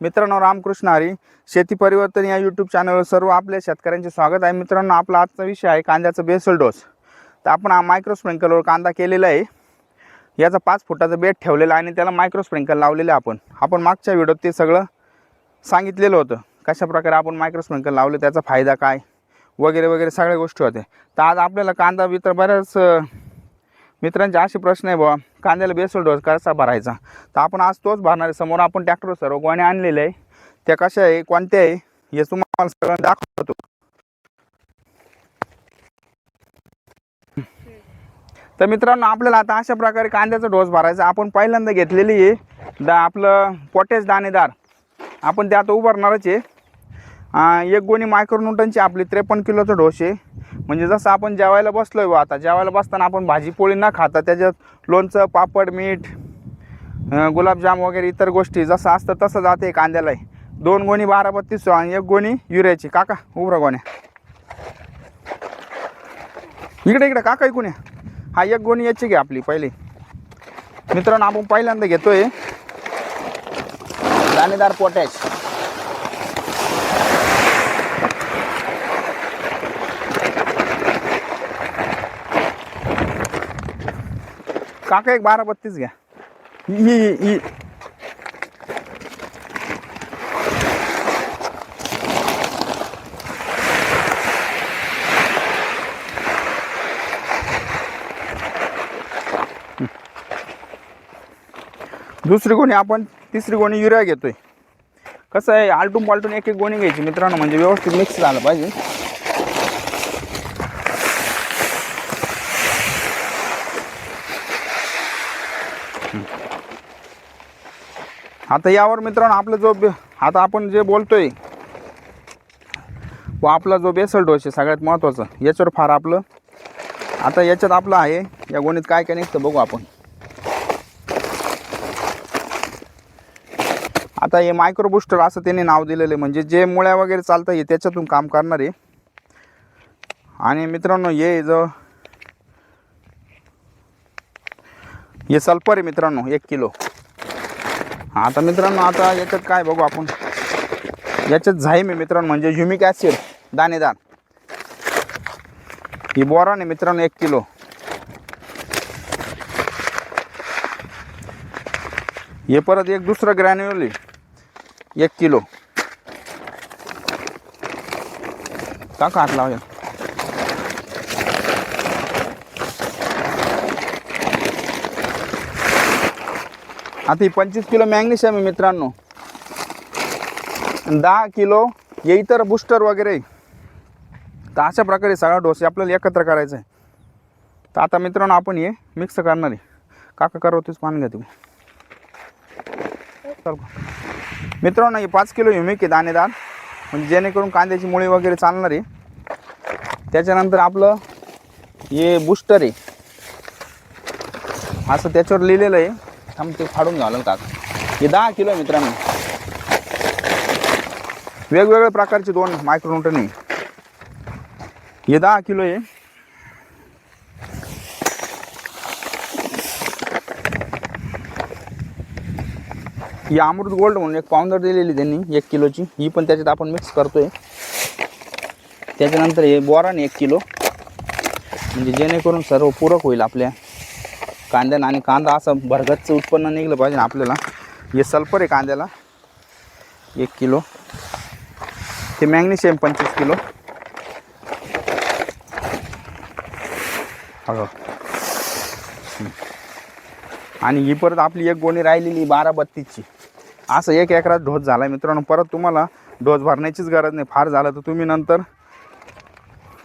मित्रांनो रामकृष्ण हरी शेती परिवर्तन या यूट्यूब चॅनलवर सर्व आपल्या शेतकऱ्यांचे स्वागत आहे. मित्रांनो आपला आजचा विषय आहे कांद्याचा बेसल डोस तर आपण हा मायक्रो स्प्रिंकलवर कांदा केलेला आहे. याचा पाच फुटाचं बेट ठेवलेला आहे आणि त्याला मायक्रो स्प्रिंकल लावलेलं आहे आपण. आपण मागच्या व्हिडिओत ते सगळं सांगितलेलं होतं. कशाप्रकारे आपण मायक्रो स्प्रिंकल लावलं त्याचा फायदा काय वगैरे वगैरे सगळ्या गोष्टी होत्या. तर आज आपल्याला कांदा वितर बऱ्याच मित्रांचे असे प्रश्न आहे बाबा कांद्याला बेसल डोस कसा भरायचा? तर आपण आज तोच भरणार आहे. समोर आपण ट्रॅक्टर सर्व गोण्या आणलेले आहे. त्या कशा आहे कोणत्या आहे हे तुम्हाला सगळं दाखवतो. तर मित्रांनो आपल्याला आता अशा प्रकारे कांद्याचा डोस भरायचा. आपण पहिल्यांदा घेतलेली आहे दा आपलं पोटेस दाणेदार. आपण ते आता उभारणारच आहे. एक गोणी मायक्रोन्यूटनची आपली त्रेपन्न किलोचा डोस आहे. म्हणजे जसं आपण जेवायला बसलोय बा आता जेवायला बसताना आपण भाजी पोळी न खाता त्याच्यात लोणचं पापड मीठ गुलाबजाम वगैरे इतर गोष्टी जसं असतं तसं जाते कांद्याला दोन गोणी बारा बत्तीस आणि एक गोणी युरियाची. काका उभरा गोण्या. इकडे इकडे काका ऐकून या. हा एक गोणी याची घ्या आपली पहिली. मित्रांनो आपण पहिल्यांदा घेतोय. दाणेदार पोटॅश. काका एक बारा बत्तीस घ्या. ही दुसरी गोणी आपण तिसरी गोणी युरिया घेतोय. कसं आहे आलटून पालटून एक एक गोणी घ्यायची मित्रांनो म्हणजे व्यवस्थित मिक्स झालं पाहिजे. आता यावर मित्रांनो आपलं जो बे- आता आपण जे बोलतोय व आपला जो बेसल डोस आहे सगळ्यात महत्त्वाचं याच्यावर फार आपलं आता याच्यात आपलं आहे या गोणीत काय काय निघतं बघू आपण. आता हे मायक्रो बुस्टर असं त्यांनी नाव दिलेलं आहे म्हणजे जे मुळ्या वगैरे चालतं हे त्याच्यातून काम करणार आहे. आणि मित्रांनो हे जो हे सल्फर आहे मित्रांनो एक किलो. आता मित्रांनो आता याच्यात काय बघू आपण? याच्यात झाईम आहे मित्रांनो म्हणजे ह्युमिक ॲसिड दाणेदार. ही बोरा आहे मित्रांनो एक किलो. हे परत एक दुसरं ग्रॅन्युअल एक किलो. का हात लावूया आता ही पंचवीस किलो मॅग्नेशियम आहे मित्रांनो. दहा किलो हे इतर बुस्टर वगैरे. तर अशा प्रकारे सगळा डोस आपल्याला एकत्र करायचा आहे. तर आता मित्रांनो आपण हे मिक्स करणार आहे. काका करवतेच पाणी घ्या तुम्ही. चल. मित्रांनो हे पाच किलो ह्युमिक आहे दाणेदार. म्हणजे जेणेकरून कांद्याची मुळी वगैरे चालणार आहे. त्याच्यानंतर आपलं हे बुस्टर आहे. असं त्याच्यावर लिहिलेलं आहे. थांब ते फाडून घालं हे दहा किलो आहे मित्रांनो. वेगवेगळ्या प्रकारचे दोन मायक्रोन्यूटन आहे. हे दहा किलो आहे. ही अमृत गोल्ड म्हणून एक पावडर दिलेली त्यांनी एक किलोची. ही पण त्याच्यात आपण मिक्स करतोय. त्याच्यानंतर हे बोरान एक किलो. म्हणजे जेणेकरून सर्व पूरक होईल आपल्या कांद्याला आणि कांदा असं भरगतचं उत्पन्न निघलं पाहिजे ना आपल्याला. हे सल्फर आहे कांद्याला. एक किलो. ते मॅग्नेशियम पंचवीस किलो. हो आणि ही परत आपली एक गोणी राहिलेली बारा बत्तीसची. असं एक एकरात ढोस झाला आहे मित्रांनो. परत तुम्हाला डोस भरण्याचीच गरज नाही. फार झालं तर तुम्ही नंतर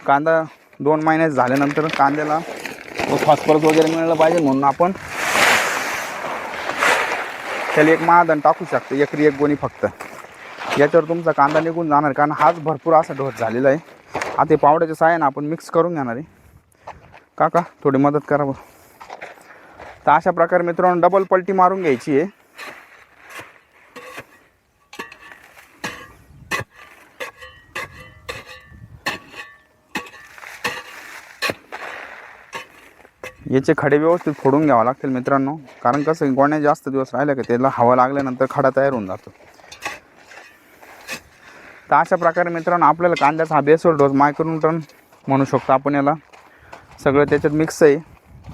कांदा दोन महिन्यात झाल्यानंतर कांद्याला फॉस्फरस वगैरे मिळालं पाहिजे म्हणून आपण त्याला एक महादन टाकू शकतो. एकरी एक गोणी फक्त. याच्यावर तुमचा कांदा निघून जाणार कारण हाच भरपूर असा डोस झालेला आहे. आता पावड्याच्या साह्यानं आपण मिक्स करून घेणार आहे. काका थोडी मदत करा बरं. तर अशा प्रकारे मित्रांनो डबल पलटी मारून घ्यायची आहे. याचे खडे व्यवस्थित फोडून घ्यावं लागतील मित्रांनो. कारण कसं आहे, गोण्या जास्त दिवस राहिल्या का त्याला हवा लागल्यानंतर खडा तयार होऊन जातो. तर अशा प्रकारे मित्रांनो आपल्याला कांद्याचा हा बेसवर डोस मायक्रोन्यूटन म्हणू शकतो आपण याला. सगळं त्याच्यात मिक्स आहे.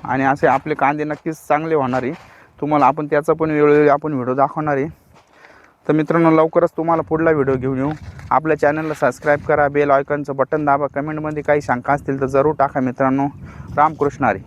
आणि असे आपले कांदे नक्कीच चांगले होणार आहे. तुम्हाला आपण त्याचा पण वेळोवेळी आपण व्हिडिओ दाखवणार आहे. तर मित्रांनो लवकरच तुम्हाला पुढला व्हिडिओ घेऊन येऊ. आपल्या चॅनलला सबस्क्राईब करा बेल आयकॉनचं बटन दाबा. कमेंटमध्ये काही शंका असतील तर जरूर टाका मित्रांनो. रामकृष्ण हरी.